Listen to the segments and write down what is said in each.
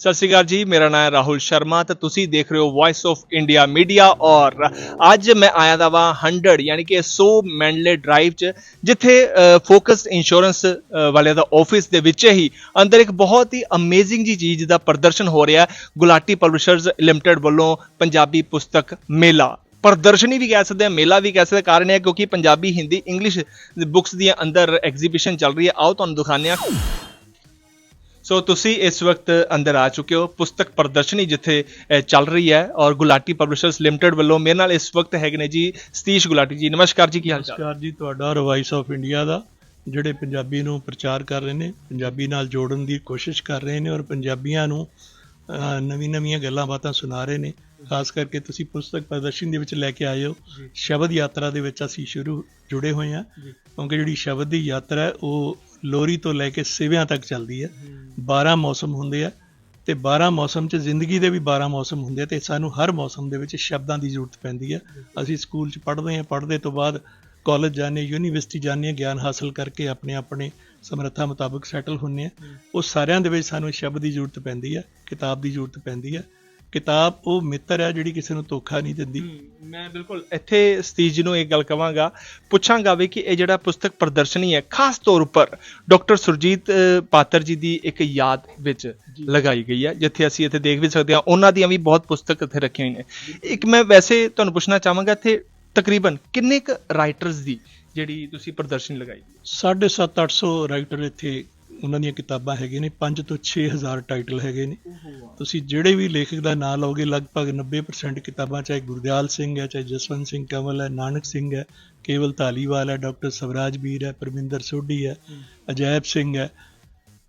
ਸਤਿ ਸ਼੍ਰੀ ਅਕਾਲ ਜੀ, ਮੇਰਾ ਨਾਮ ਹੈ ਰਾਹੁਲ ਸ਼ਰਮਾ ਤੇ ਤੁਸੀਂ ਦੇਖ ਰਹੇ ਹੋ ਵੌਇਸ ਆਫ ਇੰਡੀਆ ਮੀਡੀਆ ਔਰ ਅੱਜ ਮੈਂ ਆਇਆ ਦਾ ਵਾ 100 ਯਾਨੀ ਕਿ 100 ਮੈਂਡਲੇ ਡਰਾਈਵ ਚ, ਜਿੱਥੇ ਫੋਕਸ ਇੰਸ਼ੋਰੈਂਸ ਵਾਲਿਆਂ ਦਾ ਆਫਿਸ ਦੇ ਵਿੱਚ ਹੀ ਅੰਦਰ ਇੱਕ ਬਹੁਤ ਹੀ ਅਮੇਜ਼ਿੰਗ ਜੀ ਚੀਜ਼ ਦਾ ਪ੍ਰਦਰਸ਼ਨ ਹੋ ਰਿਹਾ ਗੁਲਾਟੀ ਪਬਲਿਸ਼ਰਜ਼ ਲਿਮਟਿਡ ਵੱਲੋਂ ਪੰਜਾਬੀ ਪੁਸਤਕ ਮੇਲਾ। ਪ੍ਰਦਰਸ਼ਨੀ ਵੀ ਕਹਿ ਸਕਦੇ ਆ ਮੇਲਾ ਵੀ ਕਹਿ ਸਕਦੇ ਕਾਰਨ ਹੈ ਕਿਉਂਕਿ ਪੰਜਾਬੀ, ਹਿੰਦੀ ਇੰਗਲਿਸ਼ ਬੁੱਕਸ ਦੀਆਂ ਅੰਦਰ ਐਗਜ਼ੀਬਿਸ਼ਨ ਚੱਲ ਰਹੀ ਹੈ। ਆਓ ਤੁਹਾਨੂੰ ਦਿਖਾਉਂਦੇ ਹਾਂ। ਸੋ ਤੁਸੀਂ ਇਸ ਵਕਤ ਅੰਦਰ ਆ ਚੁੱਕੇ ਹੋ। ਪੁਸਤਕ ਪ੍ਰਦਰਸ਼ਨੀ ਜਿੱਥੇ ਚੱਲ ਰਹੀ ਹੈ ਔਰ ਗੁਲਾਟੀ ਪਬਲਿਸ਼ਰਸ ਲਿਮਟਿਡ ਵੱਲੋਂ ਮੇਰੇ ਨਾਲ ਇਸ ਵਕਤ ਹੈਗੇ ਨੇ ਜੀ ਸਤੀਸ਼ ਗੁਲਾਟੀ ਜੀ। ਨਮਸਕਾਰ ਜੀ ਕੀ ਹਾਲ ਚਾਲ? ਨਮਸਕਾਰ ਜੀ ਤੁਹਾਡਾ ਔਰ ਵਾਇਸ ਆਫ ਇੰਡੀਆ ਦਾ ਜਿਹੜੇ ਪੰਜਾਬੀ ਨੂੰ ਪ੍ਰਚਾਰ ਕਰ ਰਹੇ ਨੇ ਪੰਜਾਬੀ ਨਾਲ ਜੋੜਨ ਦੀ ਕੋਸ਼ਿਸ਼ ਕਰ ਰਹੇ ਨੇ ਔਰ ਪੰਜਾਬੀਆਂ ਨੂੰ ਨਵੀਂ ਨਵੀਆਂ ਗੱਲਾਂ ਬਾਤਾਂ ਸੁਣਾ ਰਹੇ ਨੇ। ਖਾਸ ਕਰਕੇ ਤੁਸੀਂ ਪੁਸਤਕ ਪ੍ਰਦਰਸ਼ਨ ਦੇ ਵਿੱਚ ਲੈ ਕੇ ਆਏ ਹੋ। ਸ਼ਬਦ ਯਾਤਰਾ ਦੇ ਵਿੱਚ ਅਸੀਂ ਸ਼ੁਰੂ ਜੁੜੇ ਹੋਏ ਹਾਂ। ਕਿਉਂਕਿ ਜਿਹੜੀ ਸ਼ਬਦ ਦੀ ਯਾਤਰਾ ਹੈ ਉਹ ਲੋਰੀ ਤੋਂ ਲੈ ਕੇ ਸਿਵਿਆਂ ਤੱਕ ਚੱਲਦੀ ਹੈ। 12 ਮੌਸਮ ਹੁੰਦੇ ਆ ਤੇ 12 ਮੌਸਮ 'ਚ ਜ਼ਿੰਦਗੀ ਦੇ ਵੀ 12 ਮੌਸਮ ਹੁੰਦੇ ਆ ਤੇ ਸਾਨੂੰ ਹਰ ਮੌਸਮ ਦੇ ਵਿੱਚ ਸ਼ਬਦਾਂ ਦੀ ਜ਼ਰੂਰਤ ਪੈਂਦੀ ਹੈ ਅਸੀਂ ਸਕੂਲ 'ਚ ਪੜ੍ਹਦੇ ਹਾਂ, ਪੜ੍ਹਦੇ ਤੋਂ ਬਾਅਦ ਕਾਲਜ ਜਾਂਦੇ ਯੂਨੀਵਰਸਿਟੀ ਜਾਂਦੇ ਹਾਂ, ਗਿਆਨ ਹਾਸਲ ਕਰਕੇ ਆਪਣੇ ਆਪਣੇ ਸਮਰੱਥਾ ਮੁਤਾਬਕ ਸੈਟਲ ਹੁੰਨੇ ਆ ਉਹ ਸਾਰਿਆਂ ਦੇ ਵਿੱਚ ਸਾਨੂੰ ਸ਼ਬਦ ਦੀ ਜ਼ਰੂਰਤ ਪੈਂਦੀ ਹੈ ਕਿਤਾਬ ਦੀ ਜ਼ਰੂਰਤ ਪੈਂਦੀ ਹੈ ਕਿਤਾਬ ਉਹ ਮਿੱਤਰ ਹੈ ਜਿਹੜੀ ਕਿਸੇ ਨੂੰ ਧੋਖਾ ਨਹੀਂ ਦਿੰਦੀ। ਮੈਂ ਬਿਲਕੁਲ ਇੱਥੇ ਸਤੀਸ਼ ਜੀ ਨੂੰ ਇੱਕ ਗੱਲ ਕਵਾਂਗਾ ਪੁੱਛਾਂਗਾ ਵੀ ਕਿ ਇਹ ਜਿਹੜਾ ਪੁਸਤਕ ਪ੍ਰਦਰਸ਼ਨੀ ਹੈ ਖਾਸ ਤੌਰ ਉੱਪਰ ਡਾਕਟਰ ਸੁਰਜੀਤ ਪਾਤਰ ਜੀ ਦੀ ਇੱਕ ਯਾਦ ਵਿੱਚ ਲਗਾਈ ਗਈ ਹੈ ਜਿੱਥੇ ਅਸੀਂ ਇੱਥੇ ਦੇਖ ਵੀ ਸਕਦੇ ਹਾਂ ਉਹਨਾਂ ਦੀਆਂ ਵੀ ਬਹੁਤ ਪੁਸਤਕ ਇੱਥੇ ਰੱਖੀਆਂ ਹੋਈਆਂ ਨੇ। ਇੱਕ ਮੈਂ ਵੈਸੇ ਤੁਹਾਨੂੰ ਪੁੱਛਣਾ ਚਾਹਾਂਗਾ ਇੱਥੇ ਤਕਰੀਬਨ ਕਿੰਨੇ ਕੁ ਰਾਈਟਰਸ ਦੀ ਜਿਹੜੀ ਤੁਸੀਂ ਪ੍ਰਦਰਸ਼ਨੀ ਲਗਾਈ? 750 800 ਰਾਈਟਰ ਇੱਥੇ ਉਹਨਾਂ ਦੀਆਂ ਕਿਤਾਬਾਂ ਹੈਗੇ ਨੇ 5 ਤੋਂ 6000 ਟਾਈਟਲ ਹੈਗੇ ਨੇ। ਤੁਸੀਂ ਜਿਹੜੇ ਵੀ ਲੇਖਕ ਦਾ ਨਾਮ ਲਓਗੇ ਲਗਭਗ 90% ਕਿਤਾਬਾਂ ਚਾਹੇ ਗੁਰਦਿਆਲ ਸਿੰਘ ਹੈ ਚਾਹੇ ਜਸਵੰਤ ਸਿੰਘ ਕੰਵਲ ਹੈ ਨਾਨਕ ਸਿੰਘ ਹੈ ਕੇਵਲ ਧਾਲੀਵਾਲ ਹੈ ਡਾਕਟਰ ਸਵਰਾਜ ਵੀਰ ਹੈ ਪਰਮਿੰਦਰ ਸੋਢੀ ਹੈ ਅਜੈਬ ਸਿੰਘ ਹੈ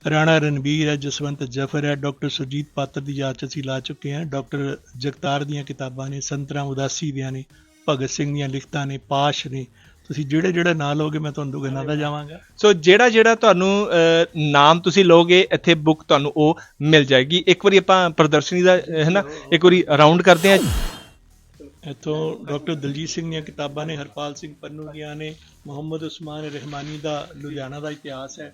ਰਾਣਾ ਰਣਵੀਰ ਹੈ ਜਸਵੰਤ ਜਫਰ ਹੈ ਡਾਕਟਰ ਸੁਰਜੀਤ ਪਾਤਰ ਦੀ ਯਾਦ 'ਚ ਅਸੀਂ ਲਾ ਚੁੱਕੇ ਹਾਂ। ਡਾਕਟਰ ਜਗਤਾਰ ਦੀਆਂ ਕਿਤਾਬਾਂ ਨੇ ਸੰਤਰਾ ਉਦਾਸੀ ਦੀਆਂ ਨੇ ਭਗਤ ਸਿੰਘ ਦੀਆਂ ਲਿਖਤਾਂ ਨੇ ਪਾਸ਼ ਨੇ ਤੁਸੀਂ ਜਿਹੜੇ ਜਿਹੜੇ ਨਾਂ ਲਓਗੇ ਮੈਂ ਤੁਹਾਨੂੰ ਗਿਣਾਦਾ ਜਾਵਾਂਗਾ। ਸੋ ਜਿਹੜਾ ਜਿਹੜਾ ਤੁਹਾਨੂੰ ਅ, ਨਾਮ ਤੁਸੀਂ ਲਓਗੇ ਇੱਥੇ ਬੁੱਕ ਤੁਹਾਨੂੰ ਉਹ ਮਿਲ ਜਾਏਗੀ। ਇੱਕ ਵਾਰੀ ਆਪਾਂ ਪ੍ਰਦਰਸ਼ਨੀ ਦਾ ਅ, ਹੈ ਨਾ ਇੱਕ ਵਾਰੀ ਰਾਉਂਡ ਕਰਦੇ ਹਾਂ। ਇੱਥੋਂ ਡਾਕਟਰ ਦਲਜੀਤ ਸਿੰਘ ਦੀਆਂ ਕਿਤਾਬਾਂ ਨੇ ਹਰਪਾਲ ਸਿੰਘ ਪੰਨੂ ਦੀਆਂ ਨੇ ਮੁਹੰਮਦ ਉਸਮਾਨ ਰਹਿਮਾਨੀ ਦਾ ਲੁਧਿਆਣਾ ਦਾ ਇਤਿਹਾਸ ਹੈ।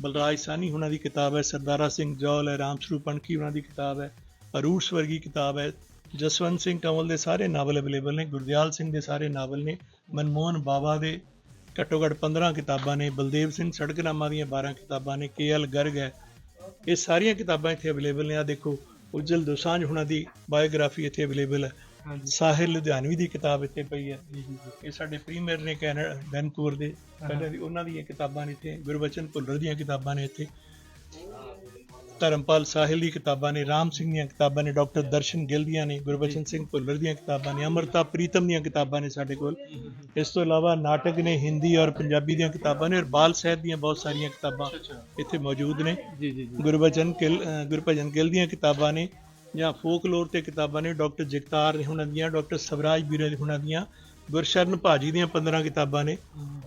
ਬਲਰਾਜ ਸਾਨੀ ਉਹਨਾਂ ਦੀ ਕਿਤਾਬ ਹੈ ਸਰਦਾਰਾ ਸਿੰਘ ਜੌਲ ਹੈ ਰਾਮ ਸਰੂਪ ਪਣਖੀ ਉਹਨਾਂ ਦੀ ਕਿਤਾਬ ਹੈ ਅਰੂਸ਼ ਵਰਗੀ ਕਿਤਾਬ ਹੈ। ਜਸਵੰਤ ਸਿੰਘ ਕੰਵਲ ਦੇ ਸਾਰੇ ਨਾਵਲ ਅਵੇਲੇਬਲ ਨੇ ਗੁਰਦਿਆਲ ਸਿੰਘ ਦੇ ਸਾਰੇ ਨਾਵਲ ਨੇ ਮਨਮੋਹਨ ਬਾਵਾ ਦੇ ਘੱਟੋ ਘੱਟ 15 ਕਿਤਾਬਾਂ ਨੇ ਬਲਦੇਵ ਸਿੰਘ ਸੜਕਨਾਮਾ ਦੀਆਂ 12 ਕਿਤਾਬਾਂ ਨੇ ਕੇਐਲ ਗਰਗ ਹੈ। ਇਹ ਸਾਰੀਆਂ ਕਿਤਾਬਾਂ ਇੱਥੇ ਅਵੇਲੇਬਲ ਨੇ। ਆ ਦੇਖੋ ਉਜਲ ਦੋਸਾਂਝ ਹੁਣਾਂ ਦੀ ਬਾਇਓਗ੍ਰਾਫੀ ਇੱਥੇ ਅਵੇਲੇਬਲ ਹੈ। ਸਾਹਿਲ ਲੁਧਿਆਣਵੀ ਦੀ ਕਿਤਾਬ ਇੱਥੇ ਪਈ ਹੈ। ਇਹ ਸਾਡੇ ਪ੍ਰੀਮੀਅਰ ਨੇ ਕੈਨੇਡਾ ਵੈਨਕੂਵਰ ਦੇ ਪਹਿਲਾਂ ਦੀ ਉਹਨਾਂ ਦੀਆਂ ਕਿਤਾਬਾਂ ਨੇ ਇੱਥੇ ਗੁਰਬਚਨ ਭੁੱਲਰ ਦੀਆਂ ਕਿਤਾਬਾਂ ਨੇ ਇੱਥੇ। ਧਰਮਪਾਲ ਸਾਹਿਲ ਦੀ ਕਿਤਾਬਾਂ ਨੇ ਰਾਮ ਸਿੰਘ ਦੀਆਂ ਕਿਤਾਬਾਂ ਨੇ ਡਾਕਟਰ ਦਰਸ਼ਨ ਗਿੱਲ ਦੀਆਂ ਨੇ ਗੁਰਬਚਨ ਸਿੰਘ ਭੁੱਲਰ ਦੀਆਂ ਕਿਤਾਬਾਂ ਨੇ ਅਮਰਤਾ ਪ੍ਰੀਤਮ ਦੀਆਂ ਕਿਤਾਬਾਂ ਨੇ ਸਾਡੇ ਕੋਲ। ਇਸ ਤੋਂ ਇਲਾਵਾ ਨਾਟਕ ਨੇ ਹਿੰਦੀ ਔਰ ਪੰਜਾਬੀ ਦੀਆਂ ਕਿਤਾਬਾਂ ਨੇ ਔਰ ਬਾਲ ਸਾਹਿਤ ਦੀਆਂ ਬਹੁਤ ਸਾਰੀਆਂ ਕਿਤਾਬਾਂ ਇੱਥੇ ਮੌਜੂਦ ਨੇ। ਜੀ ਜੀ ਗੁਰਬਚਨ ਗਿੱਲ ਗੁਰਭਜਨ ਗਿੱਲ ਦੀਆਂ ਕਿਤਾਬਾਂ ਨੇ ਜਾਂ ਫੋਕਲੋਰ ਤੇ ਕਿਤਾਬਾਂ ਨੇ ਡਾਕਟਰ ਜਗਤਾਰ ਨੇ ਉਹਨਾਂ ਦੀਆਂ ਡਾਕਟਰ ਸਵਰਾਜ ਵੀਰ ਨੇ ਉਹਨਾਂ ਦੀਆਂ। ਗੁਰਸ਼ਰਨ ਭਾਜੀ ਦੀਆਂ 15 ਕਿਤਾਬਾਂ ਨੇ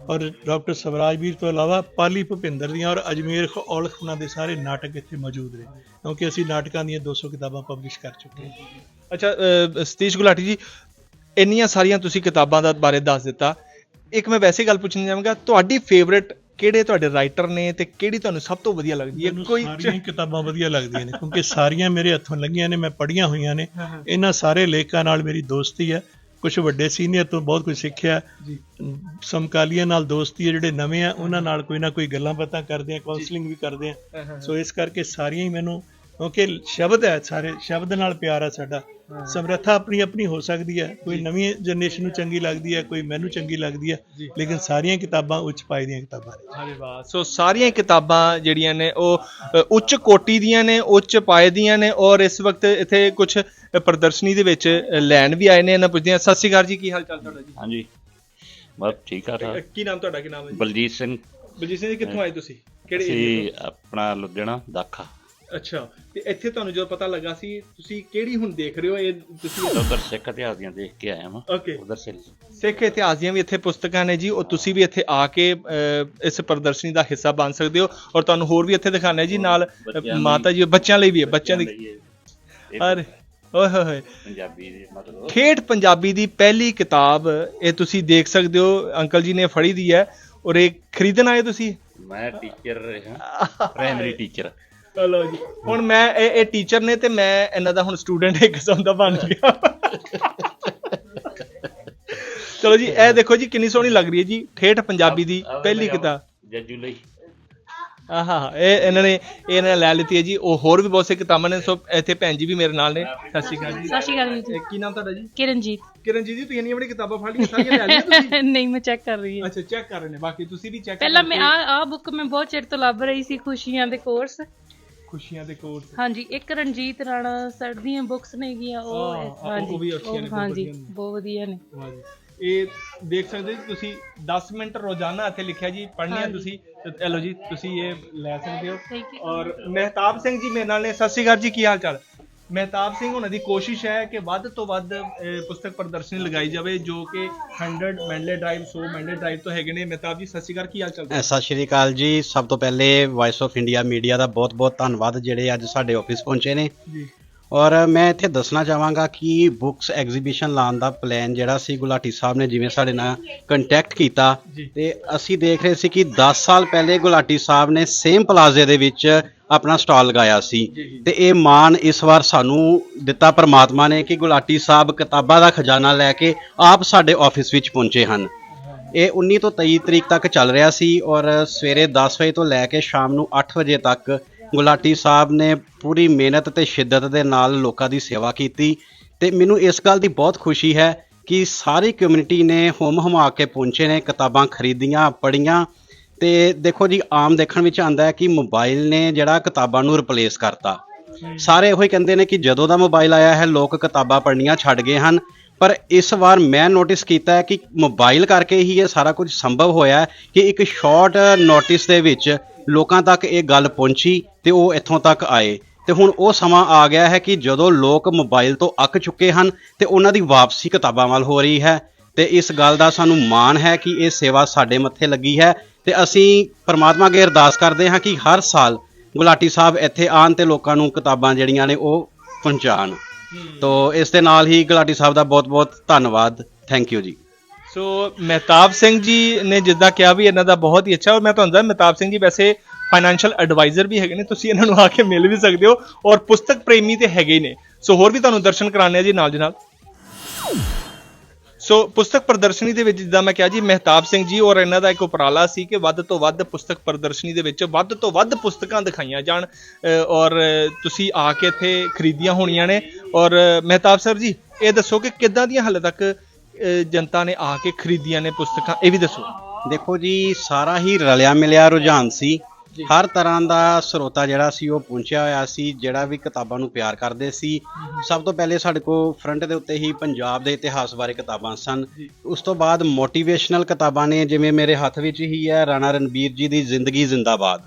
ਔਰ ਡਾਕਟਰ ਸਵਰਾਜ ਵੀਰ ਤੋਂ ਇਲਾਵਾ ਪਾਲੀ ਭੁਪਿੰਦਰ ਦੀਆਂ ਔਰ ਅਜਮੇਰ ਖ- ਔਲਖ ਉਹਨਾਂ ਦੇ ਸਾਰੇ ਨਾਟਕ ਇੱਥੇ ਮੌਜੂਦ ਨੇ ਕਿਉਂਕਿ ਅਸੀਂ ਨਾਟਕਾਂ ਦੀਆਂ 200 ਕਿਤਾਬਾਂ ਪਬਲਿਸ਼ ਕਰ ਚੁੱਕੇ ਹਾਂ। ਅੱਛਾ ਸਤੀਸ਼ ਗੁਲਾਟੀ ਜੀ ਇੰਨੀਆਂ ਸਾਰੀਆਂ ਤੁਸੀਂ ਕਿਤਾਬਾਂ ਦਾ ਬਾਰੇ ਦੱਸ ਦਿੱਤਾ। ਇੱਕ ਮੈਂ ਵੈਸੇ ਗੱਲ ਪੁੱਛਣੀ ਚਾਹਾਂਗਾ ਤੁਹਾਡੀ ਫੇਵਰਿਟ ਕਿਹੜੇ ਤੁਹਾਡੇ ਰਾਈਟਰ ਨੇ ਤੇ ਕਿਹੜੀ ਤੁਹਾਨੂੰ ਸਭ ਤੋਂ ਵਧੀਆ ਲੱਗਦੀ ਹੈ? ਕੋਈ ਸਾਰੀਆਂ ਕਿਤਾਬਾਂ ਵਧੀਆ ਲੱਗਦੀਆਂ ਨੇ ਕਿਉਂਕਿ ਸਾਰੀਆਂ ਮੇਰੇ ਹੱਥੋਂ ਲੰਘੀਆਂ ਨੇ ਮੈਂ ਪੜ੍ਹੀਆਂ ਹੋਈਆਂ ਨੇ। ਇਹਨਾਂ ਸਾਰੇ ਲੇਖਕਾਂ ਨਾਲ ਮੇਰੀ ਦੋਸਤੀ ਹੈ। ਕੁਝ ਵੱਡੇ ਸੀਨੀਅਰ ਤੋਂ ਬਹੁਤ ਕੁਝ ਸਿੱਖਿਆ। ਜੀ। ਸਮਕਾਲੀਆਂ ਨਾਲ ਦੋਸਤੀ ਹੈ ਜਿਹੜੇ ਨਵੇਂ ਆ ਉਹਨਾਂ ਨਾਲ ਕੋਈ ਨਾ ਕੋਈ ਗੱਲਾਂ ਬਾਤਾਂ ਕਰਦੇ ਆ ਕਾਉਂਸਲਿੰਗ ਵੀ ਕਰਦੇ ਆ। ਸੋ ਇਸ ਕਰਕੇ ਸਾਰੀਆਂ ਹੀ ਮੈਨੂੰ ਕਿਉਂਕਿ ਸ਼ਬਦ ਹੈ ਸਾਰੇ ਸ਼ਬਦ ਨਾਲ ਪਿਆਰ ਹੈ ਸਾਡਾ। ਸਮਰੱਥਾ ਆਪਣੀ ਆਪਣੀ ਹੋ ਸਕਦੀ ਹੈ। ਕੋਈ ਨਵੀਂ ਜਨਰੇਸ਼ਨ ਨੂੰ ਚੰਗੀ ਲੱਗਦੀ ਹੈ ਕੋਈ ਮੈਨੂੰ ਚੰਗੀ ਲੱਗਦੀ ਹੈ। ਲੇਕਿਨ ਸਾਰੀਆਂ ਕਿਤਾਬਾਂ ਉੱਚ ਪਾਈ ਦੀਆਂ ਕਿਤਾਬਾਂ ਨੇ। ਅਰੇ ਵਾਹ। ਸੋ ਸਾਰੀਆਂ ਕਿਤਾਬਾਂ ਜਿਹੜੀਆਂ ਨੇ ਉਹ ਉੱਚ ਕੋਟੀ ਦੀਆਂ ਨੇ ਉੱਚ ਪਾਏ ਦੀਆਂ ਨੇ ਔਰ ਇਸ ਵਕਤ ਇੱਥੇ ਕੁਝ ਪ੍ਰਦਰਸ਼ਨੀ ਦੇ ਵਿੱਚ ਲੈਣ ਵੀ ਆਏ ਨੇ। ਇਹਨਾਂ ਪੁੱਛਦੇ ਆ ਸਤਿ ਸ਼੍ਰੀ ਅਕਾਲ ਜੀ ਕੀ ਹਾਲ ਚਾਲ ਤੁਹਾਡਾ ਜੀ? ਹਾਂਜੀ। ਬਸ ਠੀਕ ਆ ਸਰ। ਕੀ ਨਾਮ ਤੁਹਾਡਾ ਕੀ ਨਾਮ ਹੈ ਜੀ? ਬਲਜੀਤ ਸਿੰਘ। ਬਲਜੀਤ ਸਿੰਘ ਜੀ ਕਿੱਥੋਂ ਆਏ ਤੁਸੀਂ? ਕਿਹੜੇ ਏਰੀਆ ਆਪਣਾ ਲੁਧਿਆਣਾ ਦਾਖਾ। ਅੱਛਾ ਤੇ ਇੱਥੇ ਤੁਹਾਨੂੰ ਜਦੋਂ ਪਤਾ ਲੱਗਾ ਸੀ ਤੁਸੀਂ ਕਿਹੜੀ ਹੁਣ ਦੇਖ ਰਹੇ ਹੋ? ਇਹ ਤੁਸੀਂ ਉਧਰ ਸਿੱਖ ਇਤਿਹਾਸ ਦੀਆਂ ਦੇਖ ਕੇ ਆਇਆ ਵਾਂ। ਓਕੇ ਉਧਰ ਸਿੱਖ ਇਤਿਹਾਸ ਦੀਆਂ ਵੀ ਇੱਥੇ ਪੁਸਤਕਾਂ ਨੇ ਜੀ ਉਹ ਤੁਸੀਂ ਵੀ ਇੱਥੇ ਆ ਕੇ ਇਸ ਪ੍ਰਦਰਸ਼ਨੀ ਦਾ ਹਿੱਸਾ ਬਣ ਸਕਦੇ ਹੋ ਔਰ ਤੁਹਾਨੂੰ ਹੋਰ ਵੀ ਇੱਥੇ ਦਿਖਾਣਾ ਜੀ ਨਾਲ ਮਾਤਾ ਜੀ ਬੱਚਿਆਂ ਲਈ ਵੀ ਹੈ ਬੱਚਿਆਂ ਦੀ ਅਰੇ ਓਏ ਹੋਏ ਹੋਏ। ਪੰਜਾਬੀ ਦੇ ਮਤਲਬ ਠੇਠ ਪੰਜਾਬੀ ਦੀ ਪਹਿਲੀ ਕਿਤਾਬ ਇਹ ਤੁਸੀਂ ਦੇਖ ਸਕਦੇ ਹੋ ਅੰਕਲ ਜੀ ਨੇ ਫੜੀ ਦੀ ਹੈ ਔਰ ਇਹ ਖਰੀਦਣ ਆਏ ਤੁਸੀਂ? ਮੈਂ ਟੀਚਰ ਰਿਹਾ। ਪ੍ਰਾਇਮਰੀ ਟੀਚਰ ਚਲੋ ਜੀ। ਹੁਣ ਮੈਂ ਇਹ ਇਹ ਟੀਚਰ ਨੇ ਤੇ ਮੈਂ ਇਹਨਾਂ ਦਾ ਹੁਣ ਸਟੂਡੈਂਟ ਇੱਕ ਕਿਸਮ ਦਾ ਬਣ ਗਿਆ। ਚਲੋ ਜੀ ਇਹ ਦੇਖੋ ਜੀ ਕਿੰਨੀ ਸੋਹਣੀ ਲੱਗ ਰਹੀ ਹੈ ਜੀ। ਠੇਠ ਪੰਜਾਬੀ ਦੀ ਪਹਿਲੀ ਕਿਤਾਬ। ਜੱਜੂ ਲਈ। ਆਹਾ ਇਹ ਇਹਨਾਂ ਨੇ ਇਹ ਇਹਨਾਂ ਨੇ ਲੈ ਲਿੱਤੀ ਹੈ ਜੀ। ਉਹ ਹੋਰ ਵੀ ਬਹੁਤ ਸੇ ਕਿਤਾਬਾਂ ਨੇ ਸੋ ਇੱਥੇ ਭੈਣ ਜੀ ਵੀ ਮੇਰੇ ਨਾਲ ਨੇ। ਸਤਿ ਸ਼੍ਰੀ ਅਕਾਲ ਜੀ। ਸਤਿ ਸ਼੍ਰੀ ਅਕਾਲ ਜੀ। ਇਹ ਕੀ ਨਾਮ ਤੁਹਾਡਾ ਜੀ? ਕਿਰਨਜੀਤ। ਕਿਰਨਜੀਤ ਜੀ ਤੁਸੀਂ ਇੰਨੀ ਆਪਣੀ ਕਿਤਾਬਾਂ ਫੜ ਲਈਆਂ ਸਾਰੀਆਂ ਲੈ ਲਈਆਂ ਤੁਸੀਂ? ਨਹੀਂ ਮੈਂ ਚੈੱਕ ਕਰ ਰਹੀ ਹਾਂ। ਅੱਛਾ ਚੈੱਕ ਕਰ ਰਹੇ ਨੇ। ਬਾਕੀ ਤੁਸੀਂ ਵੀ ਚੈੱਕ ਪਹਿਲਾਂ ਮੈਂ ਆ ਆ ਬੁੱਕ ਮੈਂ ਬਹੁਤ ਚਿਰ ਤੋਂ ਲੱਭ ਰਹੀ ਸੀ ਖੁਸ਼ੀਆਂ ਦੇ ਕੋਰਸ ਖੁਸ਼ੀਆਂ ਦੇ ਕੋਰਸ ਹਾਂਜੀ ਇੱਕ ਰਣਜੀਤ ਰਾਣਾ ਸਰ ਦੀਆਂ ਬੁੱਕਸ ਨੇ ਗੀਆਂ ਹਾਂ, ਉਹ ਹਾਂ, ਉਹ ਵੀ ਅੱਛੀਆਂ ਨੇ, ਉਹ ਬਹੁਤ ਹਾਂਜੀ ਵਧੀਆ ਨੇ। ਬਹੁਤ ਵਧੀਆ ਨੇ। ਵਾਹ ਜੀ ਇਹ ਦੇਖ ਸਕਦੇ ਜੀ ਤੁਸੀਂ 10 ਮਿੰਟ ਰੋਜ਼ਾਨਾ ਇੱਥੇ ਲਿਖਿਆ ਜੀ ਪੜ੍ਹਨੀ ਹੈ ਹਾਂਜੀ। ਤੁਸੀਂ ਤੇ ਇਹ ਲਓ ਜੀ ਤੁਸੀਂ ਇਹ ਲੈ ਸਕਦੇ ਹੋ। ਔਰ ਮਹਿਤਾਬ ਸਿੰਘ ਜੀ ਮੇਰੇ ਨਾਲ ਨੇ ਸਤਿ ਸ਼੍ਰੀ ਅਕਾਲ ਜੀ ਕੀ ਹਾਲ ਚਾਲ? ਮਹਿਤਾਬ ਸਿੰਘ ਉਹਨਾਂ ਦੀ ਕੋਸ਼ਿਸ਼ ਹੈ ਕਿ ਵੱਧ ਤੋਂ ਵੱਧ ਪੁਸਤਕ ਪ੍ਰਦਰਸ਼ਨੀ ਲਗਾਈ ਜਾਵੇ ਜੋ ਕਿ 100 ਮੈਂਡਲੇ ਡਰਾਈਵ 100 ਮੈਂਡਲੇ ਡਰਾਈਵ ਤੋਂ ਹੈਗੇ ਨੇ। ਮਹਿਤਾਬ ਜੀ ਸਤਿ ਸ਼੍ਰੀ ਅਕਾਲ ਕੀ ਹਾਲ ਚਾਲ ਸਤਿ ਸ਼੍ਰੀ ਅਕਾਲ ਜੀ। ਸਭ ਤੋਂ ਪਹਿਲੇ ਵਾਇਸ ਆਫ ਇੰਡੀਆ ਮੀਡੀਆ ਦਾ ਬਹੁਤ-ਬਹੁਤ ਧੰਨਵਾਦ ਜਿਹੜੇ ਅੱਜ ਸਾਡੇ ਆਫਿਸ ਪਹੁੰਚੇ ਨੇ। ਜੀ। ਔਰ ਮੈਂ ਇੱਥੇ ਦੱਸਣਾ ਚਾਹਾਂਗਾ ਕਿ ਬੁੱਕਸ ਐਗਜ਼ੀਬਿਸ਼ਨ ਲਾਉਣ ਦਾ ਪਲਾਨ ਜਿਹੜਾ ਸੀ ਗੁਲਾਟੀ ਸਾਹਿਬ ਨੇ ਜਿਵੇਂ ਸਾਡੇ ਨਾਲ ਕੰਟੈਕਟ ਕੀਤਾ। ਤੇ ਅਸੀਂ ਦੇਖ ਰਹੇ ਸੀ ਕਿ 10 ਸਾਲ ਪਹਿਲੇ ਗੁਲਾਟੀ ਸਾਹਿਬ ਨੇ ਸੇਮ ਪਲਾਜ਼ੇ ਦੇ ਵਿੱਚ ਆਪਣਾ ਸਟਾਲ ਲਗਾਇਆ ਸੀ। ਤੇ ਇਹ ਮਾਣ ਇਸ ਵਾਰ ਸਾਨੂੰ ਦਿੱਤਾ ਪ੍ਰਮਾਤਮਾ ਨੇ ਕਿ ਗੁਲਾਟੀ ਸਾਹਿਬ ਕਿਤਾਬਾਂ ਦਾ ਖਜ਼ਾਨਾ ਲੈ ਕੇ ਆਪ ਸਾਡੇ ਆਫਿਸ ਵਿੱਚ ਪਹੁੰਚੇ ਹਨ ਇਹ 19 ਤੋਂ 23 ਤਰੀਕ ਤੱਕ ਚੱਲ ਰਿਹਾ ਸੀ ਔਰ ਸਵੇਰੇ 10 ਵਜੇ ਤੋਂ ਲੈ ਕੇ ਸ਼ਾਮ ਨੂੰ 8 ਵਜੇ ਤੱਕ ਗੁਲਾਟੀ ਸਾਹਿਬ ਨੇ ਪੂਰੀ ਮਿਹਨਤ ਤੇ ਸ਼ਿੱਦਤ ਦੇ ਨਾਲ ਲੋਕਾਂ ਦੀ ਸੇਵਾ ਕੀਤੀ ਤੇ ਮੈਨੂੰ ਇਸ ਗੱਲ ਦੀ ਬਹੁਤ ਖੁਸ਼ੀ ਹੈ ਕਿ ਸਾਰੀ ਕਮਿਊਨਿਟੀ ਨੇ ਹੁਮ ਹਮਾ ਕੇ ਪਹੁੰਚੇ ਨੇ ਕਿਤਾਬਾਂ ਖਰੀਦੀਆਂ ਪੜ੍ਹੀਆਂ ਤੇ ਦੇਖੋ ਜੀ ਆਮ ਦੇਖਣ ਵਿੱਚ ਆਂਦਾ ਹੈ ਕਿ ਮੋਬਾਈਲ ਨੇ ਜਿਹੜਾ ਕਿਤਾਬਾਂ ਨੂੰ ਰਿਪਲੇਸ ਕਰਤਾ। ਸਾਰੇ ਇਹੋ ਹੀ ਕਹਿੰਦੇ ਨੇ ਕਿ ਜਦੋਂ ਦਾ ਮੋਬਾਈਲ ਆਇਆ ਹੈ ਲੋਕ ਕਿਤਾਬਾਂ ਪੜ੍ਹਨੀਆਂ ਛੱਡ ਗਏ ਹਨ। ਪਰ ਇਸ ਵਾਰ ਮੈਂ ਨੋਟਿਸ ਕੀਤਾ ਹੈ ਕਿ ਮੋਬਾਈਲ ਕਰਕੇ ਹੀ ਇਹ ਸਾਰਾ ਕੁਝ ਸੰਭਵ ਹੋਇਆ ਹੈ ਕਿ ਇੱਕ ਸ਼ਾਰਟ ਨੋਟਿਸ ਦੇ ਵਿੱਚ ਲੋਕਾਂ ਤੱਕ ਇਹ ਗੱਲ ਪਹੁੰਚੀ ਤੇ ਉਹ ਇੱਥੋਂ ਤੱਕ ਆਏ। ਤੇ ਹੁਣ ਉਹ ਸਮਾਂ ਆ ਗਿਆ ਹੈ ਕਿ ਜਦੋਂ ਲੋਕ ਮੋਬਾਈਲ ਤੋਂ ਅੱਕ ਚੁੱਕੇ ਹਨ ਤੇ ਉਹਨਾਂ ਦੀ ਵਾਪਸੀ ਕਿਤਾਬਾਂ ਵੱਲ ਹੋ ਰਹੀ ਹੈ। ਤੇ ਇਸ ਗੱਲ ਦਾ ਸਾਨੂੰ ਮਾਣ ਹੈ ਕਿ ਇਹ ਸੇਵਾ ਸਾਡੇ ਮੱਥੇ ਲੱਗੀ ਹੈ। ਤੇ ਅਸੀਂ ਪ੍ਰਮਾਤਮਾ ਅੱਗੇ ਅਰਦਾਸ ਕਰਦੇ ਹਾਂ ਕਿ ਹਰ ਸਾਲ ਗੁਲਾਟੀ ਸਾਹਿਬ ਇੱਥੇ ਆਉਣ ਤੇ ਲੋਕਾਂ ਨੂੰ ਕਿਤਾਬਾਂ ਜਿਹੜੀਆਂ ਨੇ ਉਹ ਪਹੁੰਚਾਉਣ। ਤੋ ਇਸ ਦੇ ਨਾਲ ਹੀ ਗੁਲਾਟੀ ਸਾਹਿਬ ਦਾ ਬਹੁਤ-ਬਹੁਤ ਧੰਨਵਾਦ। ਥੈਂਕ ਯੂ ਜੀ। ਸੋ ਮਹਿਤਾਬ ਸਿੰਘ ਜੀ ਨੇ ਜਿੱਦਾਂ ਕਿਹਾ ਵੀ ਇਹਨਾਂ ਦਾ ਬਹੁਤ ਹੀ ਅੱਛਾ, ਔਰ ਮੈਂ ਤੁਹਾਨੂੰ ਦੱਸਦਾ ਮਹਿਤਾਬ ਸਿੰਘ ਜੀ ਵੈਸੇ ਫਾਈਨੈਂਸ਼ੀਅਲ ਐਡਵਾਈਜ਼ਰ ਵੀ ਹੈਗੇ ਨੇ, ਤੁਸੀਂ ਇਹਨਾਂ ਨੂੰ ਆ ਕੇ ਮਿਲ ਵੀ ਸਕਦੇ ਹੋ, ਔਰ ਪੁਸਤਕ ਪ੍ਰੇਮੀ ਤੇ ਹੈਗੇ ਹੀ ਨੇ। ਸੋ ਹੋਰ ਵੀ ਤੁਹਾਨੂੰ ਦਰਸ਼ਨ ਕਰਾਣੇ ਆ ਜੀ ਨਾਲ ਦੀ ਨਾਲ। ਸੋ ਪੁਸਤਕ ਪ੍ਰਦਰਸ਼ਨੀ ਦੇ ਵਿੱਚ ਜਿੱਦਾਂ ਮੈਂ ਕਿਹਾ ਜੀ, ਮਹਿਤਾਬ ਸਿੰਘ ਜੀ ਔਰ ਇਹਨਾਂ ਦਾ ਇੱਕ ਉਪਰਾਲਾ ਸੀ ਕਿ ਵੱਧ ਤੋਂ ਵੱਧ ਪੁਸਤਕ ਪ੍ਰਦਰਸ਼ਨੀ ਦੇ ਵਿੱਚ ਵੱਧ ਤੋਂ ਵੱਧ ਪੁਸਤਕਾਂ ਦਿਖਾਈਆਂ ਜਾਣ ਔਰ ਤੁਸੀਂ ਆ ਕੇ ਇੱਥੇ ਖਰੀਦੀਆਂ ਹੋਣੀਆਂ ਨੇ। ਔਰ ਮਹਿਤਾਬ ਸਰ ਜੀ, ਇਹ ਦੱਸੋ ਕਿ ਕਿੱਦਾਂ ਦੀਆਂ ਹਾਲੇ ਤੱਕ ਅ, ਜਨਤਾ ਨੇ ਆ ਕੇ ਖਰੀਦੀਆਂ ਨੇ ਪੁਸਤਕਾਂ ਇਹ ਵੀ ਦੱਸੋ। ਦੇਖੋ ਜੀ ਸਾਰਾ ਹੀ ਰਲਿਆ ਮਿਲਿਆ ਰੁਝਾਨ ਸੀ। ਹਰ ਤਰ੍ਹਾਂ ਦਾ ਸਰੋਤਾ ਜਿਹੜਾ ਸੀ ਉਹ ਪਹੁੰਚਿਆ ਹੋਇਆ ਸੀ ਜਿਹੜਾ ਵੀ ਕਿਤਾਬਾਂ ਨੂੰ ਪਿਆਰ ਕਰਦੇ ਸੀ। ਸਭ ਤੋਂ ਪਹਿਲੇ ਸਾਡੇ ਕੋਲ ਫਰੰਟ ਦੇ ਉੱਤੇ ਹੀ ਪੰਜਾਬ ਦੇ ਇਤਿਹਾਸ ਬਾਰੇ ਕਿਤਾਬਾਂ ਸਨ। ਉਸ ਤੋਂ ਬਾਅਦ ਮੋਟੀਵੇਸ਼ਨਲ ਕਿਤਾਬਾਂ ਨੇ ਜਿਵੇਂ ਮੇਰੇ ਹੱਥ ਵਿੱਚ ਹੀ ਹੈ ਰਾਣਾ ਰਣਬੀਰ ਜੀ ਦੀ ਜ਼ਿੰਦਗੀ ਜ਼ਿੰਦਾਬਾਦ।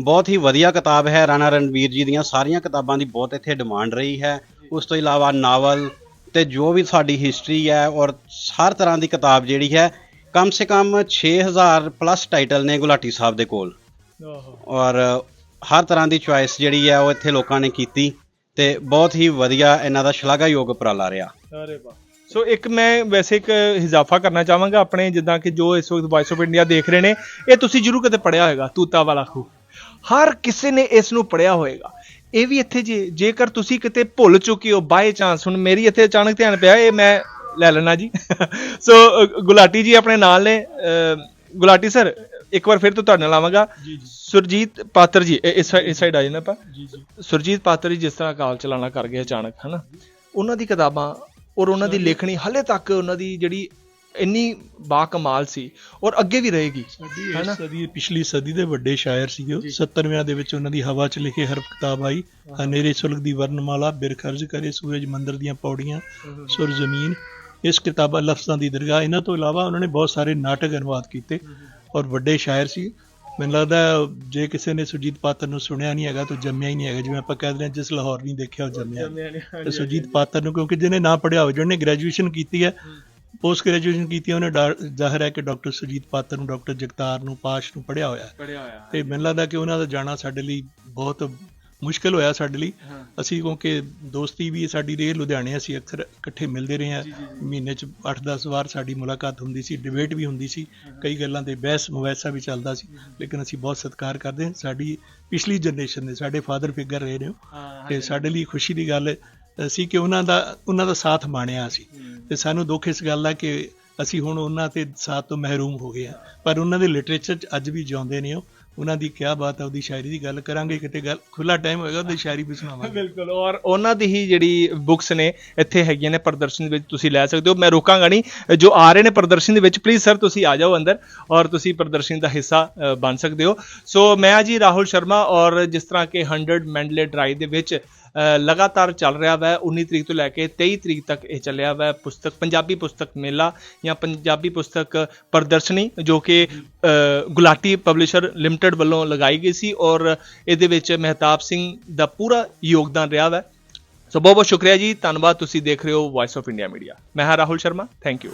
ਬਹੁਤ ਹੀ ਵਧੀਆ ਕਿਤਾਬ ਹੈ ਰਾਣਾ ਰਣਬੀਰ ਜੀ ਦੀਆਂ ਸਾਰੀਆਂ ਕਿਤਾਬਾਂ ਦੀ ਬਹੁਤ ਇੱਥੇ ਡਿਮਾਂਡ ਰਹੀ ਹੈ। ਉਸ ਤੋਂ ਇਲਾਵਾ ਨਾਵਲ ਤੇ ਜੋ ਵੀ ਸਾਡੀ ਹਿਸਟਰੀ ਹੈ ਔਰ ਹਰ ਤਰ੍ਹਾਂ ਦੀ ਕਿਤਾਬ ਜਿਹੜੀ ਹੈ ਕਮ ਸੇ ਕਮ 6000 ਪਲੱਸ ਟਾਈਟਲ ਨੇ ਗੁਲਾਟੀ ਸਾਹਿਬ ਦੇ ਕੋਲ। ਔਰ ਹਰ ਤਰ੍ਹਾਂ ਦੀ ਚੁਆਇਸ ਜਿਹੜੀ ਹੈ ਉਹ ਇੱਥੇ ਲੋਕਾਂ ਨੇ ਕੀਤੀ ਤੇ ਬਹੁਤ ਹੀ ਵਧੀਆ ਇਹਨਾਂ ਦਾ ਸ਼ਲਾਘਾਯੋਗ ਉਪਰਾਲਾ ਰਿਹਾ। ਅਰੇ ਵਾਹ। ਸੋ ਇੱਕ ਮੈਂ ਵੈਸੇ ਇੱਕ ਇਜ਼ਾਫਾ ਕਰਨਾ ਚਾਹਾਂਗਾ ਆਪਣੇ ਜਿੱਦਾਂ ਕਿ ਜੋ ਇਸ ਵਕਤ ਵਾਇਸ ਆਫ ਇੰਡੀਆ ਦੇਖ ਰਹੇ ਨੇ ਇਹ ਤੁਸੀਂ ਜਰੂਰ ਕਦੇ ਪੜਿਆ ਹੋਵੇਗਾ ਤੂਤਾ ਵਾਲਾ ਖੂ ਹਰ ਕਿਸੇ ਨੇ ਇਸ ਨੂੰ ਪੜਿਆ ਹੋਵੇਗਾ ਇਹ ਵੀ ਇੱਥੇ ਜੇ ਜੇਕਰ ਤੁਸੀਂ ਕਿਤੇ ਭੁੱਲ ਚੁੱਕੇ ਹੋ ਬਾਈ ਚਾਂਸ ਹੁਣ ਮੇਰੀ ਇੱਥੇ ਅਚਾਨਕ ਧਿਆਨ ਪਿਆ ਇਹ ਮੈਂ ਲੈ ਲੈਣਾ ਜੀ। ਸੋ ਗੁਲਾਟੀ ਜੀ ਆਪਣੇ ਨਾਲ ਨੇ ਗੁਲਾਟੀ ਸਰ ਇੱਕ ਵਾਰ ਫਿਰ ਤੋਂ ਤੁਹਾਡੇ ਨਾਲ ਆਵਾਂਗਾ। ਸੁਰਜੀਤ ਪਾਤਰ ਜੀ ਇਸ ਇਸ ਸਾਈਡ ਆ ਜਾਣਾ ਆਪਾਂ। ਜੀ ਜੀ। ਸੁਰਜੀਤ ਪਾਤਰ ਜੀ ਜਿਸ ਤਰ੍ਹਾਂ ਕਾਲ ਚਲਾਣਾ ਕਰ ਗਏ ਅਚਾਨਕ ਹਨਾ? ਉਹਨਾਂ ਦੀ ਕਿਤਾਬਾਂ ਔਰ ਉਹਨਾਂ ਦੀ ਲੇਖਣੀ ਹਲੇ ਤੱਕ ਉਹਨਾਂ ਦੀ ਜਿਹੜੀ ਇੰਨੀ ਬਾ ਕਮਾਲ ਸੀ ਔਰ ਅੱਗੇ ਵੀ ਰਹੇਗੀ ਸਾਡੀ ਹੈਨਾ? ਇਸ ਸਦੀ ਪਿਛਲੀ ਸਦੀ ਦੇ ਵੱਡੇ ਸ਼ਾਇਰ ਸੀਗੇ ਉਹ। 97ਵਿਆਂ ਦੇ ਵਿੱਚ ਉਹਨਾਂ ਦੀ ਹਵਾ 'ਚ ਲਿਖੇ ਹਰਫ ਕਿਤਾਬ ਆਈ। ਹਨੇਰੇ ਸੁਲਗ ਦੀ ਵਰਨਮਾਲਾ ਬਿਰਖਰਜ ਕਰੇ ਸੂਰਜ ਮੰਦਰ ਦੀਆਂ ਪੌੜੀਆਂ ਸੁਰ ਜ਼ਮੀਨ। ਇਸ ਕਿਤਾਬਾਂ ਲਫ਼ਜ਼ਾਂ ਦੀ ਦਰਗਾਹ ਇਹਨਾਂ ਤੋਂ ਇਲਾਵਾ ਉਹਨਾਂ ਨੇ ਬਹੁਤ ਸਾਰੇ ਨਾਟਕ ਅਨੁਵਾਦ ਕੀਤੇ ਔਰ ਵੱਡੇ ਸ਼ਾਇਰ ਸੀ। ਮੈਨੂੰ ਲੱਗਦਾ ਜੇ ਕਿਸੇ ਨੇ ਸੁਰਜੀਤ ਪਾਤਰ ਨੂੰ ਸੁਣਿਆ ਨਹੀਂ ਹੈਗਾ ਤਾਂ ਜੰਮਿਆ ਹੀ ਨਹੀਂ ਹੈਗਾ। ਜਿਵੇਂ ਆਪਾਂ ਕਹਿੰਦੇ ਹਾਂ ਜਿਸ ਲਾਹੌਰ ਨਹੀਂ ਦੇਖਿਆ ਉਹ ਜੰਮਿਆ। ਨਹੀਂ। ਤੇ ਸੁਰਜੀਤ ਪਾਤਰ ਨੂੰ ਕਿਉਂਕਿ ਜਿਹਨੇ ਨਾ ਪੜਿਆ ਹੋਵੇ ਜਿਹਨੇ ਗ੍ਰੈਜੂਏਸ਼ਨ ਕੀਤੀ ਹੈ। ਪੋਸਟ ਗ੍ਰੈਜੂਏਸ਼ਨ ਕੀਤੀ ਹੈ ਉਹਨੇ ਜ਼ਾਹਿਰ ਹੈ ਕਿ ਡਾਕਟਰ ਸੁਰਜੀਤ ਪਾਤਰ ਨੂੰ ਡਾਕਟਰ ਜਗਤਾਰ ਨੂੰ ਪਾਸ਼ ਨੂੰ ਪੜਿਆ ਹੋਇਆ ਹੈ। ਪੜਿਆ ਹੋਇਆ ਤੇ ਮੈਨੂੰ ਲੱਗਦਾ ਕਿ ਉਹਨਾਂ ਦਾ ਜਾਣਾ ਸਾਡੇ ਲਈ ਬਹੁਤ ਮੁਸ਼ਕਲ ਹੋਇਆ ਸਾਡੇ ਲਈ। ਅਸੀਂ ਕਿਉਂਕਿ ਦੋਸਤੀ ਵੀ ਸਾਡੀ ਰਹੀ ਲੁਧਿਆਣੇ ਅਸੀਂ ਅਕਸਰ ਇਕੱਠੇ ਮਿਲਦੇ ਰਹੇ ਹਾਂ। ਮਹੀਨੇ 'ਚ 8-10 ਵਾਰ ਸਾਡੀ ਮੁਲਾਕਾਤ ਹੁੰਦੀ ਸੀ ਡਿਬੇਟ ਵੀ ਹੁੰਦੀ ਸੀ। ਕਈ ਗੱਲਾਂ ਤੇ ਬਹਿਸ ਮੁਬੈਸਾ ਵੀ ਚੱਲਦਾ ਸੀ। ਲੇਕਿਨ ਅਸੀਂ ਬਹੁਤ ਸਤਿਕਾਰ ਕਰਦੇ ਹਾਂ। ਸਾਡੀ ਪਿਛਲੀ ਜਨਰੇਸ਼ਨ ਦੇ ਸਾਡੇ ਫਾਦਰ ਫਿਗਰ ਰਹੇ ਨੇ ਤੇ ਸਾਡੇ ਲਈ ਖੁਸ਼ੀ ਦੀ ਗੱਲ ਸੀ ਕਿ ਉਹਨਾਂ ਦਾ ਉਹਨਾਂ ਦਾ ਸਾਥ ਮਾਣਿਆ ਅਸੀਂ। ਤੇ ਸਾਨੂੰ ਦੁੱਖ ਇਸ ਗੱਲ ਦਾ ਕਿ ਅਸੀਂ ਹੁਣ ਉਹਨਾਂ ਤੇ ਸਾਥ ਤੋਂ ਮਹਿਰੂਮ ਹੋ ਗਏ ਹਾਂ। ਪਰ ਉਹਨਾਂ ਦੇ ਲਿਟਰੇਚਰ 'ਚ ਅੱਜ ਵੀ ਜਿਉਂਦੇ ਨੇ ਉਹ। ਉਹਨਾਂ ਦੀ ਕਿਆ ਬਾਤ ਹੈ ਉਹਦੀ ਸ਼ਾਇਰੀ ਦੀ ਗੱਲ ਕਰਾਂਗੇ ਕਿਤੇ ਗੱਲ ਖੁੱਲਾ ਟਾਈਮ ਹੋਏਗਾ ਉਹਦੀ ਸ਼ਾਇਰੀ ਵੀ ਸੁਣਾਵਾਂਗੇ। ਬਿਲਕੁਲ ਔਰ ਉਹਨਾਂ ਦੀ ਹੀ ਜਿਹੜੀ ਬੁੱਕਸ ਨੇ ਇੱਥੇ ਹੈਗੀਆਂ ਨੇ ਪ੍ਰਦਰਸ਼ਨ ਦੇ ਵਿੱਚ ਤੁਸੀਂ ਲੈ ਸਕਦੇ ਹੋ। ਮੈਂ ਰੋਕਾਂਗਾ ਨਹੀਂ ਜੋ ਆ ਰਹੇ ਨੇ ਪ੍ਰਦਰਸ਼ਨ ਦੇ ਵਿੱਚ ਪਲੀਜ਼ ਸਰ ਤੁਸੀਂ ਆ ਜਾਓ ਅੰਦਰ ਔਰ ਤੁਸੀਂ ਪ੍ਰਦਰਸ਼ਨ ਦਾ ਹਿੱਸਾ ਬਣ ਸਕਦੇ ਹੋ। ਸੋ ਮੈਂ ਜੀ ਰਾਹੁਲ ਸ਼ਰਮਾ ਔਰ ਜਿਸ ਤਰ੍ਹਾਂ ਕਿ 100 ਮੈਂਡਲੇ ਡਰਾਈਵ ਦੇ ਵਿੱਚ ਲਗਾਤਾਰ ਚੱਲ ਰਿਹਾ ਵਾ। 19 ਤਰੀਕ ਤੋਂ ਲੈ ਕੇ 23 ਤਰੀਕ ਤੱਕ ਇਹ ਚੱਲਿਆ ਵਾ ਪੁਸਤਕ, ਪੰਜਾਬੀ ਪੁਸਤਕ ਮੇਲਾ ਜਾਂ ਪੰਜਾਬੀ ਪੁਸਤਕ ਪ੍ਰਦਰਸ਼ਨੀ, ਜੋ ਕਿ ਗੁਲਾਟੀ ਪਬਲਿਸ਼ਰ ਲਿਮਟਿਡ ਵੱਲੋਂ ਲਗਾਈ ਗਈ ਸੀ ਔਰ ਇਹਦੇ ਵਿੱਚ ਮਹਿਤਾਬ ਸਿੰਘ ਦਾ ਪੂਰਾ ਯੋਗਦਾਨ ਰਿਹਾ ਵਾ। ਸੋ ਬਹੁਤ ਬਹੁਤ ਸ਼ੁਕਰੀਆ ਜੀ। ਧੰਨਵਾਦ। ਤੁਸੀਂ ਦੇਖ ਰਹੇ ਹੋ ਵਾਇਸ ਆਫ ਇੰਡੀਆ ਮੀਡੀਆ ਮੈਂ ਹਾਂ Rahul Sharma. Thank you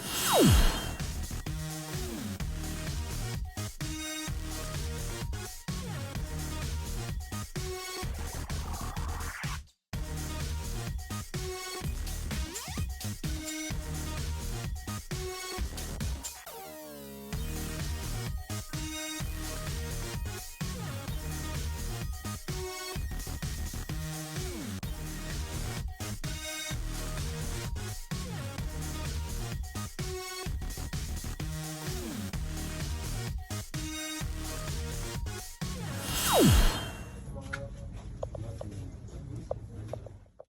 Oh!